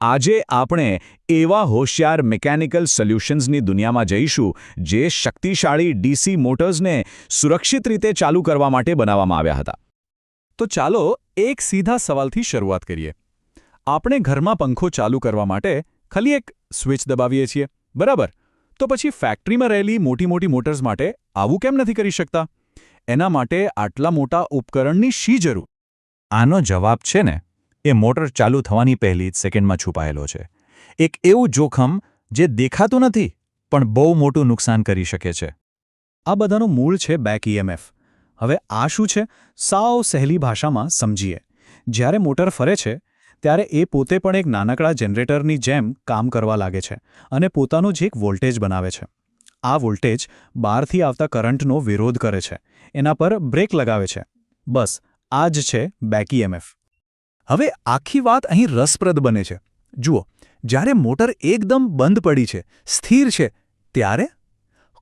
આજે આપણે એવા હોશિયાર મિકેનિકલ સોલ્યુશન્સની દુનિયામાં જઈશું જે શક્તિશાળી ડીસી મોટર્સને સુરક્ષિત રીતે ચાલુ કરવા માટે બનાવવામાં આવ્યા હતા. તો ચાલો એક સીધા સવાલથી શરૂઆત કરીએ. આપણે ઘરમાં પંખો ચાલુ કરવા માટે ખાલી એક સ્વિચ દબાવીએ છીએ, બરાબર? તો પછી ફેક્ટરીમાં રહેલી મોટી મોટી મોટર્સ માટે આવું કેમ નથી કરી શકતા? એના માટે આટલા મોટા ઉપકરણની શી જરૂર? આનો જવાબ છે ને એ મોટર ચાલુ થવાની પહેલી જ સેકન્ડમાં છુપાયેલો છે. એક એવું જોખમ જે દેખાતું નથી, પણ બહુ મોટું નુકસાન કરી શકે છે. આ બધાનું મૂળ છે બેક ઈએમએફ હવે આ શું છે? સાવ સહેલી ભાષામાં સમજીએ. જ્યારે મોટર ફરે છે, ત્યારે એ પોતે પણ એક નાનકડા જનરેટરની જેમ કામ કરવા લાગે છે અને પોતાનું જ એક વોલ્ટેજ બનાવે છે. આ વોલ્ટેજ બહારથી આવતા કરંટનો વિરોધ કરે છે. એના પર બ્રેક લગાવે છે. બસ, આ જ છે બેક ઈએમએફ હવે આખી વાત અહીં રસપ્રદ બને છે. જુઓ, જ્યારે મોટર એકદમ બંધ પડી છે, સ્થિર છે, ત્યારે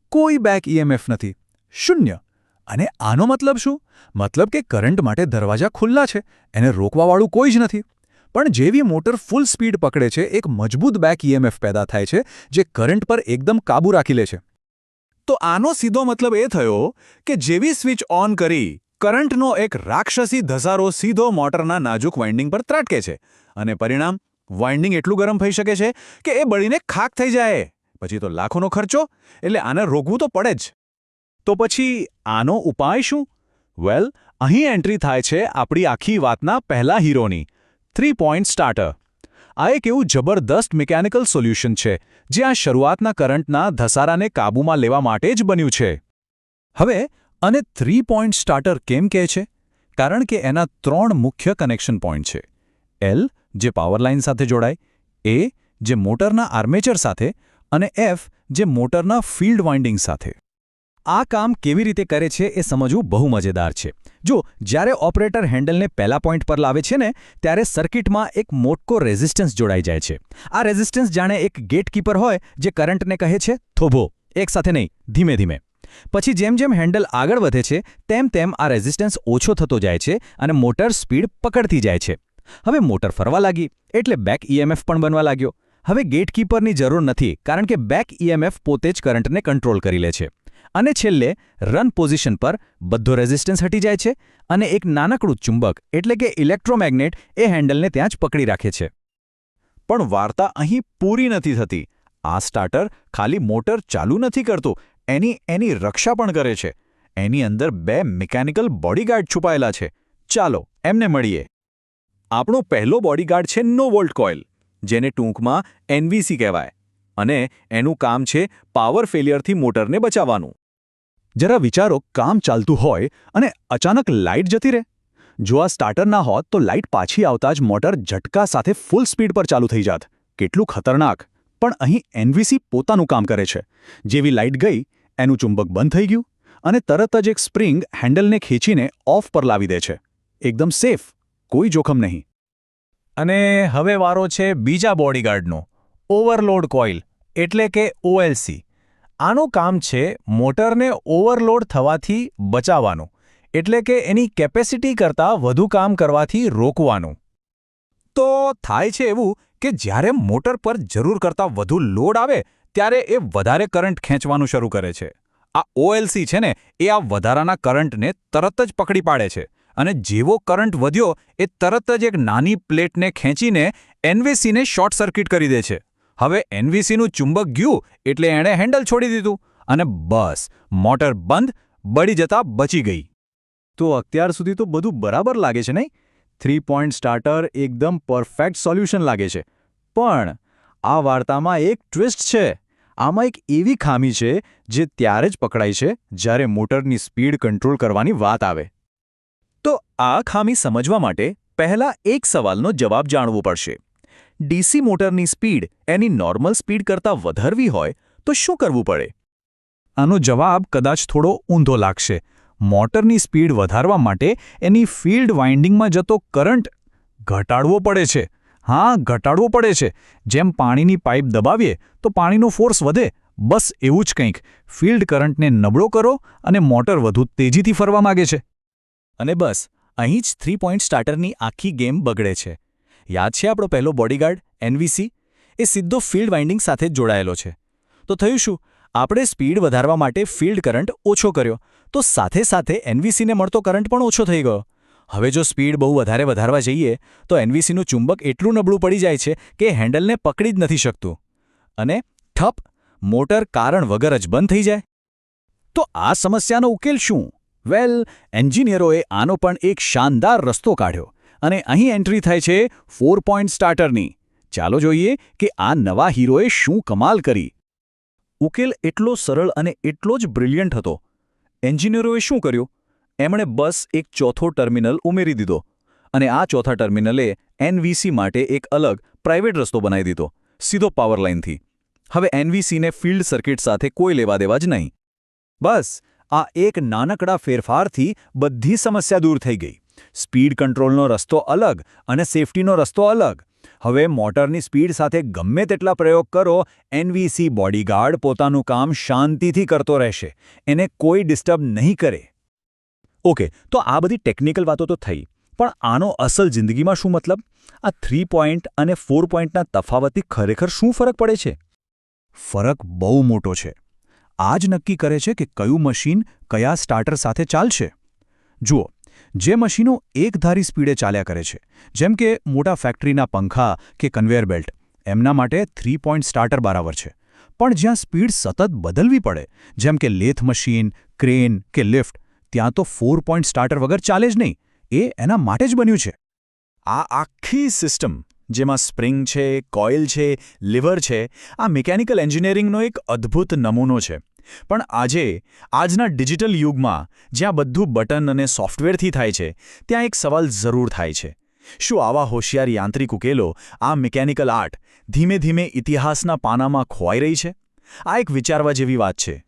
કોઈ બેક ઈએમએફ નથી. શૂન્ય. અને આનો મતલબ શું? મતલબ કે કરંટ માટે દરવાજા ખુલ્લા છે, એને રોકવાવાળું કોઈ જ નથી. પણ જેવી મોટર ફૂલ સ્પીડ પકડે છે, એક મજબૂત બેક ઈએમએફ પેદા થાય છે, જે કરંટ પર એકદમ કાબૂ રાખી લે છે. તો આનો સીધો મતલબ એ થયો કે જેવી સ્વિચ ઓન કરી કરંટનો એક રાક્ષસી ધસારો સીધો મોટરના નાજુક વાઇન્ડિંગ પર ત્રાટકે છે અને પરિણામ વાઇન્ડિંગ એટલું ગરમ થઈ શકે છે કે એ બળીને ખાક થઈ જાય. પછી તો લાખોનો ખર્ચો, એટલે આને રોકવું તો પડે જ. તો પછી આનો ઉપાય શું? વેલ અહીં એન્ટ્રી થાય છે આપણી આખી વાતના પહેલા હીરોની થ્રી પોઈન્ટ સ્ટાર્ટર આ એક એવું જબરદસ્ત મિકેનિકલ સોલ્યુશન છે, જે આ શરૂઆતના કરંટના ધસારાને કાબૂમાં લેવા માટે જ બન્યું છે. હવે અને થ્રી પોઈન્ટ સ્ટાર્ટર કેમ કહે છે? કારણ કે એના ત્રણ મુખ્ય કનેક્શન પોઈન્ટ છે. એલ જે પાવર લાઇન સાથે જોડાય. એ જે મોટરના આર્મેચર સાથે. અને એફ જે મોટરના ફિલ્ડ વાઇન્ડિંગ સાથે. આ કામ કેવી રીતે કરે છે એ સમજવું બહુ મજેદાર છે. જો, જ્યારે ઓપરેટર હેન્ડલને પહેલા પોઈન્ટ પર લાવે છે ને, ત્યારે સર્કિટમાં એક મોટકો રેઝિસ્ટન્સ જોડાઈ જાય છે. આ રેઝિસ્ટન્સ જાણે એક ગેટકીપર હોય, જે કરંટને કહે છે, થોભો. એક સાથે નહીં, ધીમે ધીમે. પછી જેમ જેમ હેન્ડલ આગળ વધે છે, તેમ તેમ આ રેઝિસ્ટન્સ ઓછો થતો જાય છે અને મોટર સ્પીડ પકડતી જાય છે. હવે મોટર ફરવા લાગી, એટલે બેક ઈએમએફ પણ બનવા લાગ્યો. હવે ગેટકીપરની જરૂર નથી, કારણ કે બેક ઈએમએફ પોતે જ કરંટને કંટ્રોલ કરી લે છે. અને છેલ્લે રન પોઝિશન પર બધો રેઝિસ્ટન્સ હટી જાય છે અને એક નાનકડું ચુંબક, એટલે કે ઇલેક્ટ્રોમેગ્નેટ એ હેન્ડલને ત્યાં જ પકડી રાખે છે. પણ વાર્તા અહીં પૂરી નથી થતી. આ સ્ટાર્ટર ખાલી મોટર ચાલુ નથી કરતું એની એની રક્ષા પણ કરે છે. એની અંદર બે મિકેનિકલ બોડીગાર્ડ છુપાયેલા છે. ચાલો, એમને મળીએ. આપણો પહેલો બોડીગાર્ડ છે નો વોલ્ટ કોઇલ, જેને ટૂંકમાં એનવીસી કહેવાય અને એનું કામ છે પાવર ફેલિયરથી મોટરને બચાવવાનું. જરા વિચારો, કામ ચાલતું હોય અને અચાનક લાઇટ જતી રહે? જો આ સ્ટાર્ટર ના હોત તો લાઇટ પાછી આવતા જ મોટર ઝટકા સાથે ફૂલ સ્પીડ પર ચાલુ થઈ જાત. કેટલું ખતરનાક! પણ અહીં એનવીસી પોતાનું કામ કરે છે. જેવી લાઇટ ગઈ, એનું ચુંબક બંધ થઈ ગયું અને તરત જ એક સ્પ્રિંગ હેન્ડલને ખેંચીને ઓફ પર લાવી દે છે. એકદમ સેફ, કોઈ જોખમ નહીં. અને હવે વારો છે બીજા બોડીગાર્ડનો, ઓવરલોડ કોઇલ, એટલે કે ઓએલસી આનું કામ છે મોટરને ઓવરલોડ થવાથી બચાવવાનું, એટલે કે એની કેપેસિટી કરતાં વધુ કામ કરવાથી રોકવાનું. તો થાય છે એવું કે જ્યારે મોટર પર જરૂર કરતાં વધુ લોડ આવે, ત્યારે એ વધારે કરંટ ખેંચવાનું શરૂ કરે છે. આ ઓએલસી છે ને, એ આ વધારાના કરંટને તરત જ પકડી પાડે છે અને જેવો કરંટ વધ્યો, એ તરત જ એક નાની પ્લેટને ખેંચીને એનવીસીને શોર્ટ સર્કિટ કરી દે છે. હવે એનવીસીનું ચુંબક ગયું, એટલે એણે હેન્ડલ છોડી દીધું અને બસ, મોટર બંધ, બળી જતા બચી ગઈ. તો અત્યાર સુધી તો બધું બરાબર લાગે છે નહીં? થ્રી પોઈન્ટ સ્ટાર્ટર એકદમ પરફેક્ટ સોલ્યુશન લાગે છે. પણ, આ વાર્તામાં એક ટ્વિસ્ટ છે. આમાં એક એવી ખામી છે જે ત્યારે જ પકડાય છે જ્યારે મોટરની સ્પીડ કંટ્રોલ કરવાની વાત આવે. તો આ ખામી સમજવા માટે પહેલા એક સવાલનો જવાબ જાણવો પડશે. ડીસી મોટરની સ્પીડ એની નોર્મલ સ્પીડ કરતાં વધારવી હોય તો શું કરવું પડે? આનો જવાબ કદાચ થોડો ઊંધો લાગશે. મોટરની સ્પીડ વધારવા માટે એની ફિલ્ડ વાઇન્ડિંગમાં જતો કરંટ ઘટાડવો પડે છે. હા, ઘટાડવો પડે છે. જેમ પાણીની પાઇપ દબાવીએ, તો પાણીનો ફોર્સ વધે. બસ એવું જ કંઈક. ફિલ્ડ કરંટને નબળો કરો અને મોટર વધુ તેજીથી ફરવા માગે છે. અને બસ, અહીં જ થ્રી પોઈન્ટ સ્ટાર્ટરની આખી ગેમ બગડે છે. યાદ છે આપણો પહેલો બોડીગાર્ડ, એનવીસી? એ સીધો ફિલ્ડ વાઇન્ડિંગ સાથે જોડાયેલો છે. તો થયું શું? આપણે સ્પીડ વધારવા માટે ફિલ્ડ કરંટ ઓછો કર્યો. તો સાથે સાથે એનવીસીને મળતો કરંટ પણ ઓછો થઈ ગયો. હવે જો સ્પીડ બહુ વધારે વધારવા જઈએ, તો એનવીસીનું ચુંબક એટલું નબળું પડી જાય છે કે હેન્ડલને પકડી જ નથી શકતું. અને ઠપ, મોટર કારણ વગર જ બંધ થઈ જાય. તો આ સમસ્યાનો ઉકેલ શું? વેલ, એન્જિનિયરોએ આનો પણ એક શાનદાર રસ્તો કાઢ્યો અને અહીં એન્ટ્રી થાય છે ફોર પોઈન્ટ સ્ટાર્ટરની. ચાલો જોઈએ કે આ નવા હીરોએ શું કમાલ કરી. ઉકેલ એટલો સરળ અને એટલો જ બ્રિલિયન્ટ હતો એન્જિનિયરોએ શું કર્યું? એમણે બસ એક ચોથો ટર્મિનલ ઉમેરી દીધો અને આ ચોથા ટર્મિનલે એનવીસી માટે એક અલગ પ્રાઇવેટ રસ્તો બનાવી દીધો, સીધો પાવર લાઇનથી. હવે એનવીસીને ફિલ્ડ સર્કિટ સાથે કોઈ લેવા દેવા જ નહીં. બસ, આ એક નાનકડા ફેરફારથી બધી સમસ્યા દૂર થઈ ગઈ. સ્પીડ કંટ્રોલનો રસ્તો અલગ અને સેફટીનો રસ્તો અલગ. હવે મોટરની સ્પીડ સાથે ગમે તેટલા પ્રયોગ કરો, એનવીસી બોડીગાર્ડ પોતાનું કામ શાંતિથી કરતો રહેશે, એને કોઈ ડિસ્ટર્બ નહીં કરે. ઓકે, તો આ બધી ટેકનિકલ વાતો તો થઈ, પણ આનો અસલ જિંદગીમાં શું મતલબ? આ થ્રી પોઈન્ટ અને ફોર પોઈન્ટના તફાવતથી ખરેખર શું ફરક પડે છે? ફરક બહુ મોટો છે. આ જ નક્કી કરે છે કે કયું મશીન કયા સ્ટાર્ટર સાથે ચાલશે. જુઓ જે મશીનો એકધારી સ્પીડે ચાલ્યા કરે છે. જેમ કે મોટા ફેક્ટરીના પંખા કે કન્વેયર બેલ્ટ. એમના માટે થ્રી પોઈન્ટ સ્ટાર્ટર બરાબર છે. પણ જ્યાં સ્પીડ સતત બદલવી પડે, જેમ કે લેથ મશીન, ક્રેન કે લિફ્ટ, ત્યાં તો ફોર પોઈન્ટ સ્ટાર્ટર વગર ચાલે જ નહીં. એ એના માટે જ બન્યું છે. આ આખી સિસ્ટમ, જેમાં સ્પ્રિંગ છે, કોઇલ છે, લિવર છે, આ મિકેનિકલ એન્જિનિયરિંગનો એક અદ્ભુત નમૂનો છે. પણ આજે, આજના ડિજિટલ યુગમાં, જ્યાં બધું બટન અને સોફ્ટવેરથી થાય છે, ત્યાં એક સવાલ જરૂર થાય છે. શું આવા હોશિયાર યાંત્રિક ઉકેલો આ મિકેનિકલ આર્ટ ધીમે ધીમે ઇતિહાસના પાનામાં ખોવાઈ રહી છે? આ એક વિચારવા જેવી વાત છે.